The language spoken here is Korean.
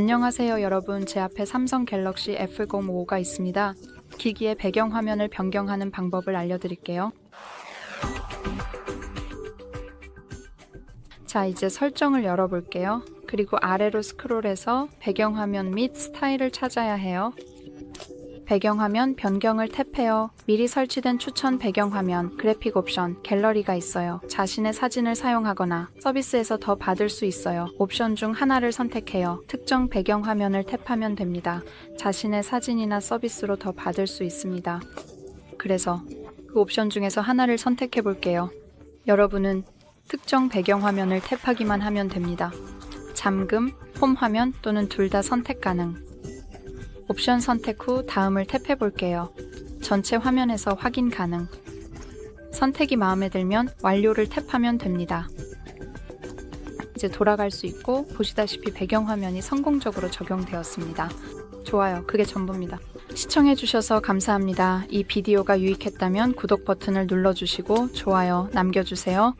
안녕하세요 여러분 제 앞에 삼성 갤럭시 F05가 있습니다. 기기의 배경 화면을 변경하는 방법을 알려드릴게요. 자 이제 설정을 열어볼게요. 그리고 아래로 스크롤해서 배경 화면 및 스타일을 찾아야 해요. 배경화면 변경을 탭해요. 미리 설치된 추천 배경화면, 그래픽 옵션, 갤러리가 있어요. 자신의 사진을 사용하거나 서비스에서 더 받을 수 있어요. 옵션 중 하나를 선택해요. 특정 배경화면을 탭하면 됩니다. 자신의 사진이나 서비스로 더 받을 수 있습니다. 그래서 그 옵션 중에서 하나를 선택해 볼게요. 여러분은 특정 배경화면을 탭하기만 하면 됩니다. 잠금, 홈 화면 또는 둘 다 선택 가능. 옵션 선택 후 다음을 탭해 볼게요. 전체 화면에서 확인 가능. 선택이 마음에 들면 완료를 탭하면 됩니다. 이제 돌아갈 수 있고 보시다시피 배경화면이 성공적으로 적용되었습니다. 좋아요. 그게 전부입니다. 시청해주셔서 감사합니다. 이 비디오가 유익했다면 구독 버튼을 눌러주시고 좋아요 남겨주세요.